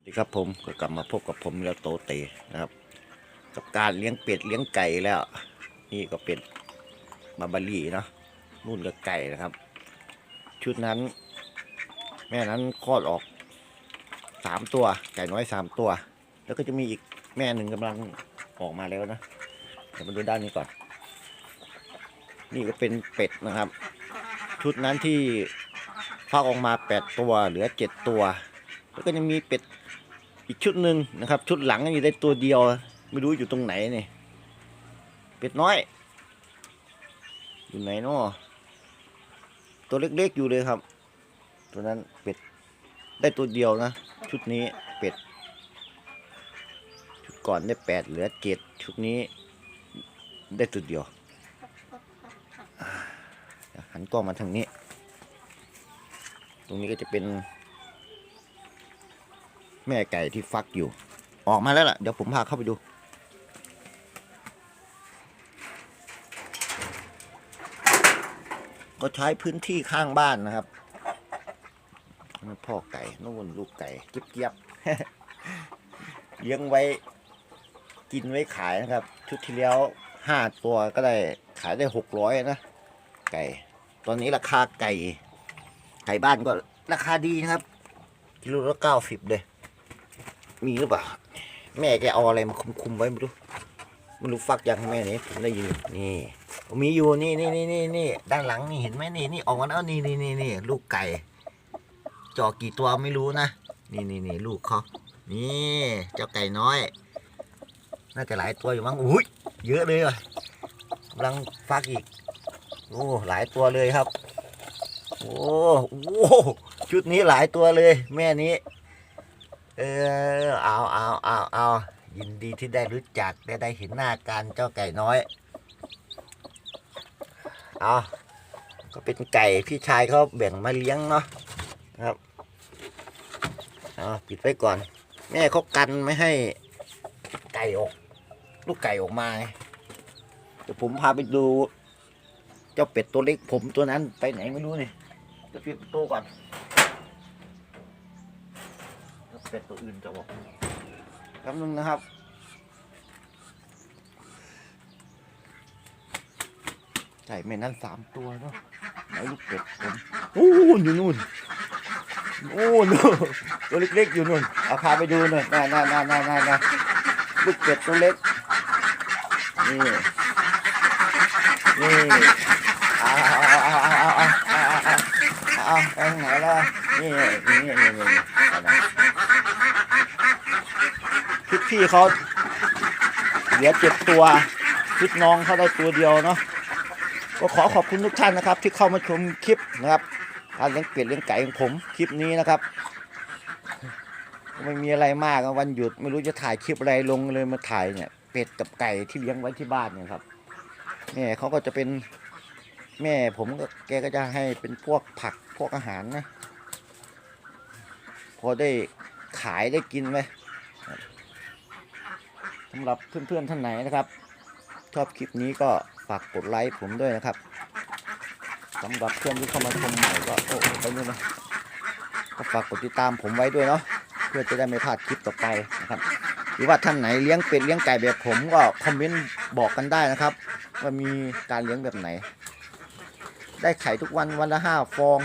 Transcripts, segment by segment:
สวัสดีครับผมก็กลับมาพบกับผมแล้วโตเตนะครับ กับการเลี้ยงเป็ดเลี้ยงไก่แล้ว นี่ก็เป็นมาบารีเนาะนู่นก็ไก่นะครับ ชุดนั้น แม่นั้นคลอดออกสามตัว ไก่น้อยสามตัว แล้วก็จะมีอีกแม่หนึ่งกำลังออกมาแล้วนะเดี๋ยวมาดูด้านนี้ก่อน นี่ก็เป็นเป็ดนะครับ ชุดนั้นที่ฟักออกมาแปดตัวเหลือเจ็ดตัว แล้วก็จะมีเป็ด อีกชุดหนึ่งนะครับ ชุดหลังอยู่ได้ตัวเดียว ไม่รู้อยู่ตรงไหนนี่เป็ดน้อย อยู่ไหนเนาะตัวเล็กๆอยู่เลยครับ ตัวนั้นเป็ดได้ตัวเดียวนะ ชุดนี้เป็ด ชุดก่อนได้แปดเหลือเจ็ดชุดนี้ ได้ตัวเดียวอ่าเดี๋ยวหันกล้องมาทางนี้ ตรงนี้ก็จะเป็น แม่ไก่ที่ฟักอยู่ ออกมาแล้วล่ะ เดี๋ยวผมพาเข้าไปดู ก็ใช้พื้นที่ข้างบ้านนะครับพ่อไก่นู่นลูกไก่เก็บเกียบเลี้ยงไว้กินไว้ขายนะครับ ชุดที่แล้วห้าตัวก็ได้ขายได้หกร้อยนะ ไก่ ตอนนี้ราคาไก่ ไก่บ้านก็ราคาดีนะครับกิโลละเก้าสิบเลย มีหรือเปล่า แม่แกเอาอะไรมาคุมๆไว้ไม่รู้ไม่รู้ฟักยังแม่นี่ผมได้ยินนี่มีอยู่นี่นี่นี่นี่นี่ด้านหลังนี่เห็นไหมนี่นี่ออกมาแล้วนี่นี่นี่นี่ลูกไก่จอกกี่ตัวไม่รู้นะนี่นี่นี่ลูกเขานี่เจ้าไก่น้อย น่าจะหลายตัวอยู่มั้งอุ้ยเยอะเลยว่ะกำลังฟักอีกโอ้หลายตัวเลยครับ โอ้โหชุดนี้หลายตัวเลย แม่นี้ เออเอาเอาเอาเอายินดีที่ได้รู้จักได้ได้เห็นหน้ากันเจ้าไก่น้อย เอาก็เป็นไก่พี่ชายเขาแบ่งมาเลี้ยงเนาะครับเอาปิดไว้ก่อน แม่เขากันไม่ให้ไก่ออก ลูกไก่ออกมาไงเดี๋ยวผมพาไปดู เจ้าเป็ดตัวเล็กผมตัวนั้นไปไหนไม่รู้นี่จะปิดประตูก่อน เป็ดตัวอื่นจะออกแป๊บนึงนะครับ ไก่แม่นั้นสามตัวเนาะไหนลูกเป็ดผมโอ้อยู่นู่นโอ้นู่นตัวเล็กๆอยู่นู่นเอาพาไปดูหน่อยน่าน่าน่าน่าน่าลูกเป็ดตัวเล็กนี่นี่เอาเอาเอาเอาเอาเอาเอาเอาเอาไปไหนล่ะนี่นี่นี่นี่ นี่พี่เขาเหลือเจ็ดตัวชุดน้องเขาได้ตัวเดียวเนาะก็ขอขอบคุณทุกท่านนะครับ ที่เข้ามาชมคลิปนะครับการเลี้ยงเป็ดเลี้ยงไก่ของผมคลิปนี้นะครับไม่มีอะไรมากวันหยุด ไม่รู้จะถ่ายคลิปอะไรลงเลยมาถ่ายเนี่ยเป็ดกับไก่ที่เลี้ยงไว้ที่บ้านเนี่ยครับแม่เขาก็จะเป็นแม่ผมก็แกก็จะให้เป็นพวกผักพวกอาหารนะพอได้ขายได้กินไหม สำหรับเพื่อนๆท่านไหนนะครับ ชอบคลิปนี้ก็ฝากกดไลค์ผมด้วยนะครับสำหรับเพื่อนที่เข้ามาชมใหม่ก็โอ้ไปนู่นนะก็ฝากกดติดตามผมไว้ด้วยเนาะเพื่อจะได้ไม่พลาดคลิปต่อไปนะครับหรือว่าท่านไหนเลี้ยงเป็ดเลี้ยงไก่แบบผมก็คอมเมนต์บอกกันได้นะครับ ว่ามีการเลี้ยงแบบไหน ได้ไข่ทุกวันวันละห้าฟอง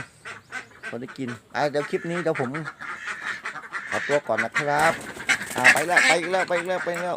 พอได้กินเดี๋ยวคลิปนี้เดี๋ยวผมขอตัวก่อนนะครับ ไปแล้วไปอีกแล้วไปอีกแล้วไปอีกแล้ว